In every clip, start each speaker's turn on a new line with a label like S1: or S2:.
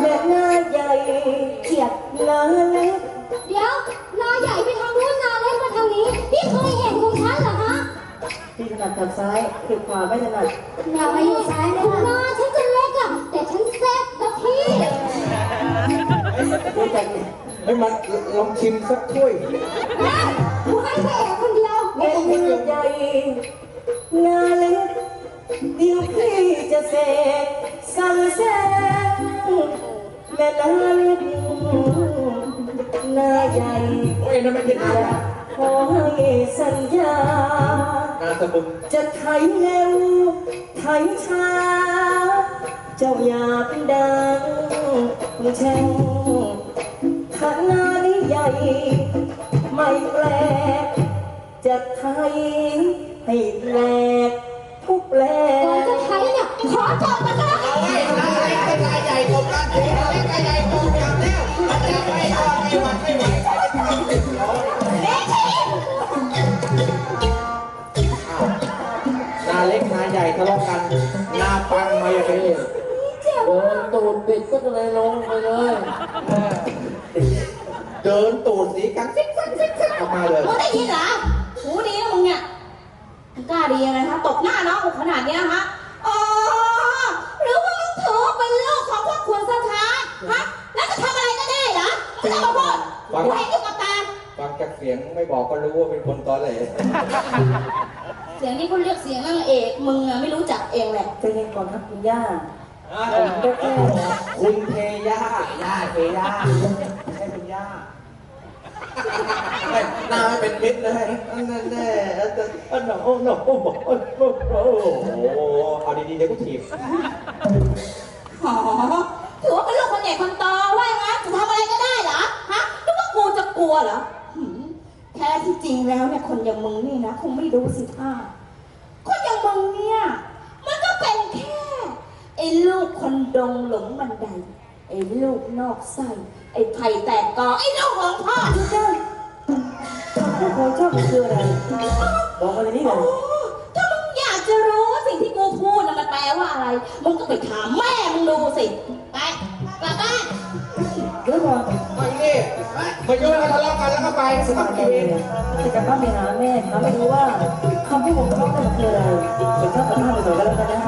S1: แม่
S2: ห
S1: น้า
S2: ใหญ่เขียดหน้าเล็กเดี๋
S1: ยวนาใหญ่
S2: ไปทางนู้นนาเล็กมาทางนี้ พี่เคยเห็นของฉันเหรอฮะ
S1: พี่ถนัดทางซ้ายคือขวาไม่ถนัด
S2: นาไปอยู่ซ้ายเลยค่ะนาฉันจะเล็กอะแต่ฉันแซ่บนะพี่
S1: รู้จัก
S3: ให้มันลองชิมสักถ้วย
S2: นะกูให้แค่คนเดียว
S1: แม่หน้าใหญ่หน้าเล็กเดี๋ยวพี่จะเสก สั่งแซงแม่หน้าเล็กหน้าใหญ่
S3: โอ้ยนั่นไม่ใช่นาละ
S1: ขอให้สัญญา
S3: นาสมุน
S1: จะไถเร็วไถช้า เจ้าอยากดังแช่งขนาดนี้ใหญ่ ไม่แปลก จะไถให้แปลกทุกแปล
S2: ก่อน
S1: ก
S2: จะไทยเนี่ยขอจบกันนะ
S3: นาเล็กนาใหญ่กบกันแล้วมันจะไปก่อนไม่หวัดไม่ไหว
S2: เล็กที
S3: นาเล็กนาใหญ่ทะเลาะกันนาปังมาอย่างนี้
S2: เจ็บ
S1: เดินตูดบิดก็เลยลงไปเลย
S3: เดินตูดสีกันซิกซักซิกซักออกมาเลย
S4: มึงได้ยินเหรอหูดีนะมึงเนี่ยกล้าดียังไงฮะตบหน้าน้องกูขนาดเนี้ยฮะ อ๋อ หรือว่ามึงถือว่าเป็นลูกของพวกคุณสถาน ฮะ แล้วจะทำอะไรก็ได้เหรอมึงจะมาพูดกูเห็นอยู่กับตา
S3: ฟังจากเสียงไม่บอกก็รู้ว่าเป็นคนตอแหล
S4: เสียงนี้เขาเรียกเสียงนางเอก มึงอะไม่รู้จักเองแหละ
S1: ใจเย็นก่อนครับคุณย่าผมก็แค่
S3: คุณเทย่าย่าเทย่าให้คุณย่าไม่หน้าไม่เป็นมิตรเลยอันนั่นแน่อันนั้นโอ้โหโอ้โหโอ้โหโอ้โหเอาดีๆเดี๋ยวกูถีบ
S4: เหรอหืมแท้ที่จริงแล้วเนี่ยคนอย่างมึงนี่นะคงไม่รู้สิท่าคนอย่างมึงเนี่ยมันก็เป็นแค่ไอ้ลูกคนดงหลงบันไดไอ้ลูกนอกไส้ไอ้ไผ่แตกกอไอ้ลูกของพ่อ
S1: ทุกท่านคำพูดของเจ้ามันคืออะไรบอกมาเลยนี่เล
S4: โอ้
S1: ย
S4: ถ้ามึงอยากจะรู้ว่าสิ่งที่กูพูดน่ะมันแปลว่าอะไรมึงก็ไปถามแม่มึงดูสิไปกลับบ้าน
S1: เดี๋ยวก่อน
S3: ไม่นี่มาโยนกันทะเลาะกันแล้วก็ไป
S1: ส
S3: ส
S1: บา
S3: มั
S1: ย
S3: คร
S1: ใจ
S3: เอง
S1: จะกลับบ้านไปหาแม่ถามไม่รู้ว่าคำพูดของเขาเนี่ยมันคืออะไรเดี๋ยวเจ้ากลับบ้านไปก่อนก็แล้วกันนะ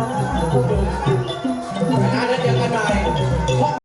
S1: โอเค
S3: นะเดี๋ยวเอกันใหม่